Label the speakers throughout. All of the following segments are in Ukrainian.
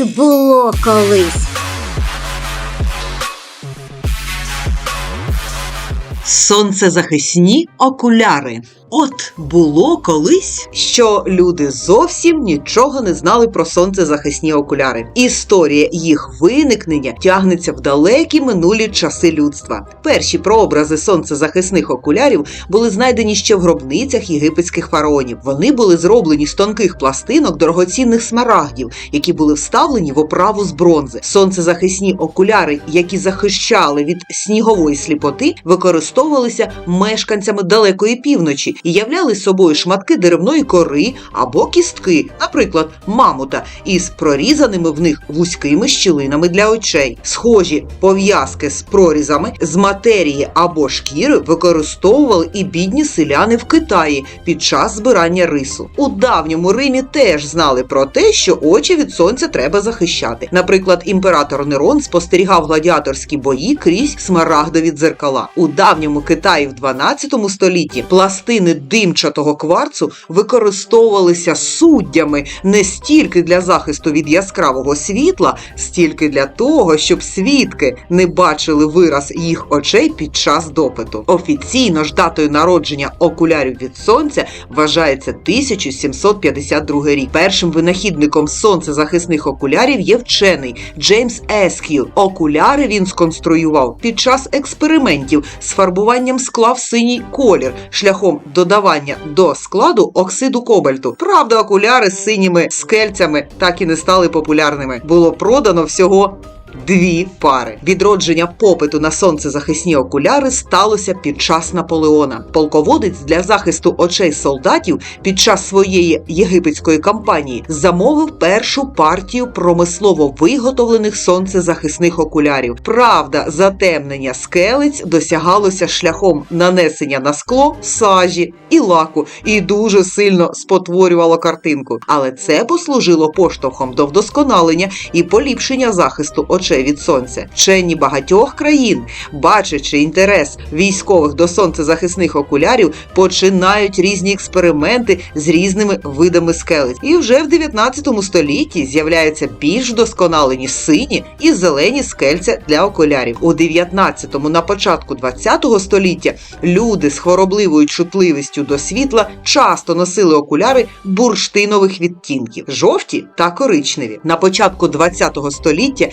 Speaker 1: От було колись.
Speaker 2: Сонцезахисні окуляри. От було колись, що люди зовсім нічого не знали про сонцезахисні окуляри. Історія їх виникнення тягнеться в далекі минулі часи людства. Перші прообрази сонцезахисних окулярів були знайдені ще в гробницях єгипетських фараонів. Вони були зроблені з тонких пластинок дорогоцінних смарагдів, які були вставлені в оправу з бронзи. Сонцезахисні окуляри, які захищали від снігової сліпоти, використовувалися мешканцями далекої півночі і являли собою шматки деревної кори або кістки, наприклад, мамута, із прорізаними в них вузькими щілинами для очей. Схожі пов'язки з прорізами з матерії або шкіри використовували і бідні селяни в Китаї під час збирання рису. У давньому Римі теж знали про те, що очі від сонця треба захищати. Наприклад, імператор Нерон спостерігав гладіаторські бої крізь смарагдові дзеркала. У давньому Китаї в 12 столітті пластини димчатого кварцу використовувалися суддями не стільки для захисту від яскравого світла, стільки для того, щоб свідки не бачили вираз їх очей під час допиту. Офіційно ж датою народження окулярів від сонця вважається 1752 рік. Першим винахідником сонцезахисних окулярів є вчений Джеймс Ескіл. Окуляри він сконструював під час експериментів з фарбуванням скла в синій колір шляхом додавання до складу оксиду кобальту. Правда, окуляри з синіми скельцями так і не стали популярними. Було продано всього дві пари. Відродження попиту на сонцезахисні окуляри сталося під час Наполеона. Полководець для захисту очей солдатів під час своєї єгипетської кампанії замовив першу партію промислово виготовлених сонцезахисних окулярів. Правда, затемнення скелець досягалося шляхом нанесення на скло сажі і лаку, і дуже сильно спотворювало картинку. Але це послужило поштовхом до вдосконалення і поліпшення захисту очей від сонця. Вчені багатьох країн, бачачи інтерес військових до сонцезахисних окулярів, починають різні експерименти з різними видами скелець. І вже в 19 столітті з'являються більш досконалені сині і зелені скельця для окулярів. У 19-му на початку 20-го століття люди з хворобливою чутливістю до світла часто носили окуляри бурштинових відтінків жовті та коричневі. На початку 20-го століття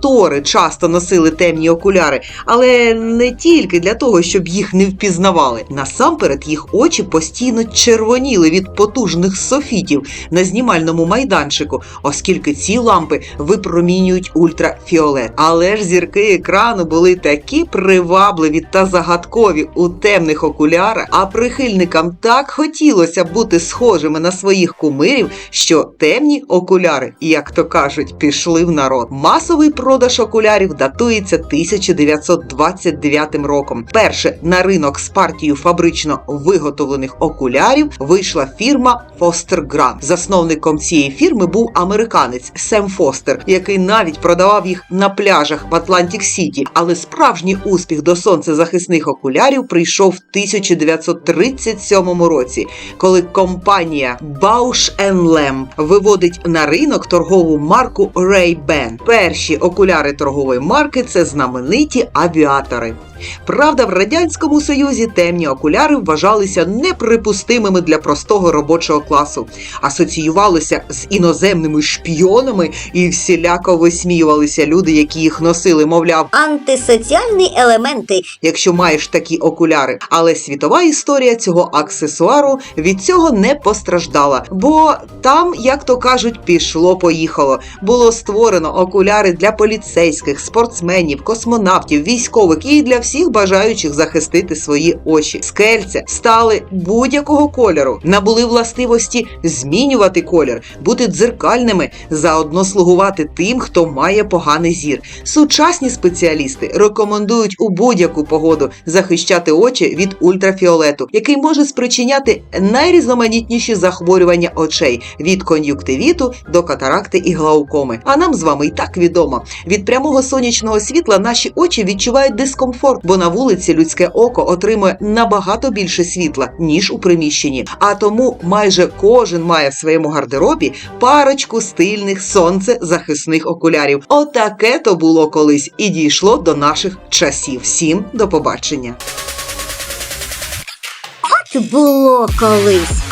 Speaker 2: кіноактори часто носили темні окуляри, але не тільки для того, щоб їх не впізнавали. Насамперед їх очі постійно червоніли від потужних софітів на знімальному майданчику, оскільки ці лампи випромінюють ультрафіолет. Але ж зірки екрану були такі привабливі та загадкові у темних окулярах, а прихильникам так хотілося бути схожими на своїх кумирів, що темні окуляри, як то кажуть, пішли в народ. Масовий продаж окулярів датується 1929 роком. Перше на ринок з партією фабрично виготовлених окулярів вийшла фірма Foster Grant. Засновником цієї фірми був американець Сем Фостер, який навіть продавав їх на пляжах в Атлантик Сіті. Але справжній успіх до сонцезахисних окулярів прийшов в 1937 році, коли компанія Bausch Lamb виводить на ринок торгову марку Ray-Ban. Перші окуляри торгової марки це знамениті авіатори. Правда, в радянському союзі темні окуляри вважалися неприпустимими для простого робочого класу, асоціювалися з іноземними шпіонами і всіляко висміювалися люди, які їх носили, мовляв,
Speaker 1: Антисоціальні елементи.
Speaker 2: якщо маєш такі окуляри. Але світова історія цього аксесуару від цього не постраждала, бо там, як то кажуть, пішло-поїхало. Було створено окуляри для поліцейських, спортсменів, космонавтів, військових і для всіх бажаючих захистити свої очі. Скельця стали будь-якого кольору, набули властивості змінювати колір, бути дзеркальними, заодно слугувати тим, хто має поганий зір. Сучасні спеціалісти рекомендують у будь-яку погоду захищати очі від ультрафіолету, який може спричиняти найрізноманітніші захворювання очей від кон'юктивіту до катаракти і глаукоми. А нам з вами і так відомо: від прямого сонячного світла наші очі відчувають дискомфорт бо на вулиці людське око отримує набагато більше світла, ніж у приміщенні. А тому майже кожен має в своєму гардеробі парочку стильних сонцезахисних окулярів. Отаке то було колись і дійшло до наших часів. Всім до побачення.
Speaker 1: От було колись.